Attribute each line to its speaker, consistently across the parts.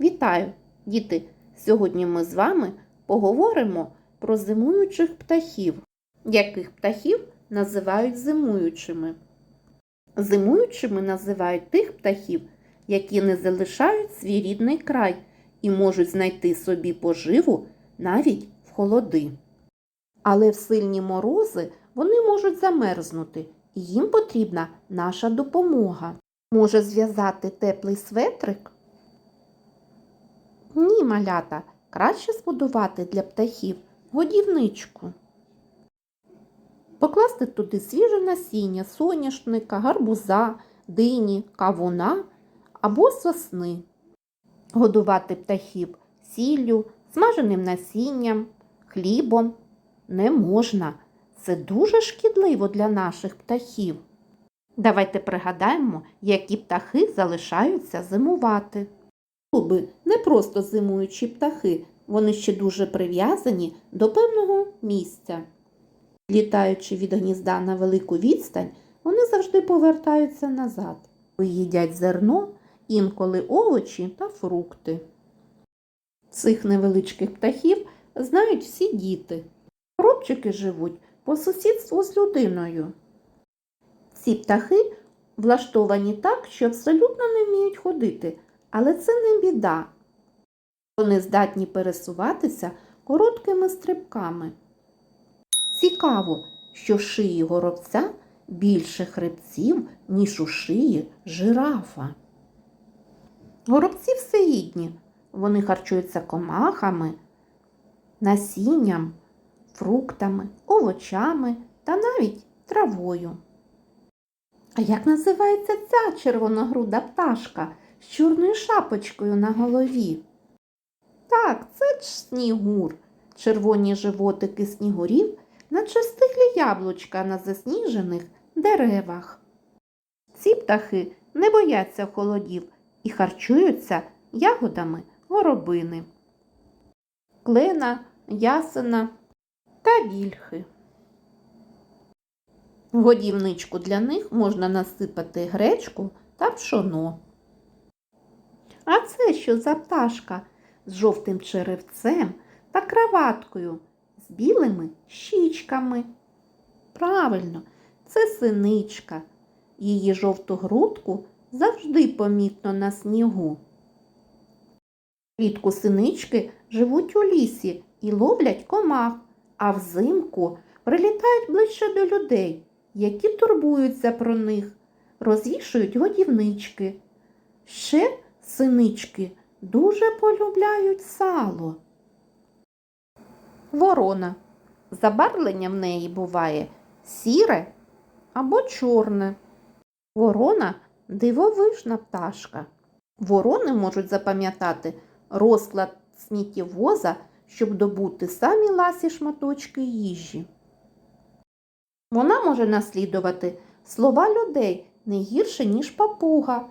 Speaker 1: Вітаю, діти! Сьогодні ми з вами поговоримо про зимуючих птахів. Яких птахів називають зимуючими? Зимуючими називають тих птахів, які не залишають свій рідний край і можуть знайти собі поживу навіть в холоди. Але в сильні морози вони можуть замерзнути, і їм потрібна наша допомога. Може зв'язати теплий светрик? Ні, малята, краще збудувати для птахів годівничку. Покласти туди свіже насіння, соняшника, гарбуза, дині, кавуна або сосни. Годувати птахів сіллю, смаженим насінням, хлібом не можна. Це дуже шкідливо для наших птахів. Давайте пригадаємо, які птахи залишаються зимувати. Голуби не просто зимуючі птахи, вони ще дуже прив'язані до певного місця. Літаючи від гнізда на велику відстань, вони завжди повертаються назад. Їдять зерно, інколи овочі та фрукти. Цих невеличких птахів знають всі діти. Коробчики живуть по сусідству з людиною. Ці птахи влаштовані так, що абсолютно не вміють ходити, але це не біда. Вони здатні пересуватися короткими стрибками. Цікаво, що в шиї горобця більше хребців, ніж у шиї жирафа. Горобці всеїдні. Вони харчуються комахами, насінням, фруктами, овочами та навіть травою. А як називається ця червоногруда пташка з чорною шапочкою на голові? Так, це ж снігур. Червоні животики снігурів, наче стиглі яблучка на засніжених деревах. Ці птахи не бояться холодів і харчуються ягодами горобини, клена, ясена та вільхи. Годівничку для них можна насипати гречку та пшоно. А це що за пташка з жовтим черевцем та краваткою, з білими щічками? Правильно, це синичка. Її жовту грудку завжди помітно на снігу. Влітку синички живуть у лісі і ловлять комах, а взимку прилітають ближче до людей, які турбуються про них, розвішують годівнички. Ще синички дуже полюбляють сало. Ворона. Забарвлення в неї буває сіре або чорне. Ворона дивовижна пташка. Ворони можуть запам'ятати розклад сміттєвоза, щоб добути самі ласі шматочки їжі. Вона може наслідувати слова людей не гірше, ніж папуга.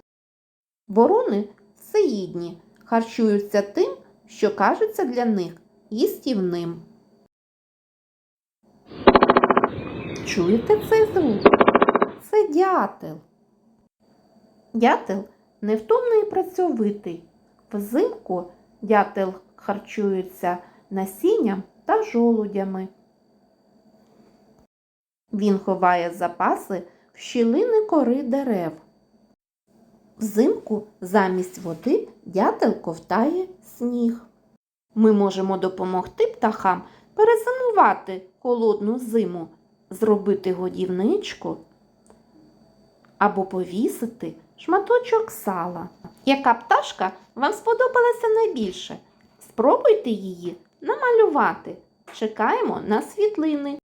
Speaker 1: Ворони всеїдні, харчуються тим, що кажеться для них їстівним. Чуєте цей звук? Це дятел. Дятел невтомний працьовитий. Взимку дятел харчується насінням та жолудями. Він ховає запаси в щілини кори дерев. Взимку замість води дятел ковтає сніг. Ми можемо допомогти птахам перезимувати холодну зиму, зробити годівничку або повісити шматочок сала. Яка пташка вам сподобалася найбільше? Спробуйте її намалювати. Чекаємо на світлини.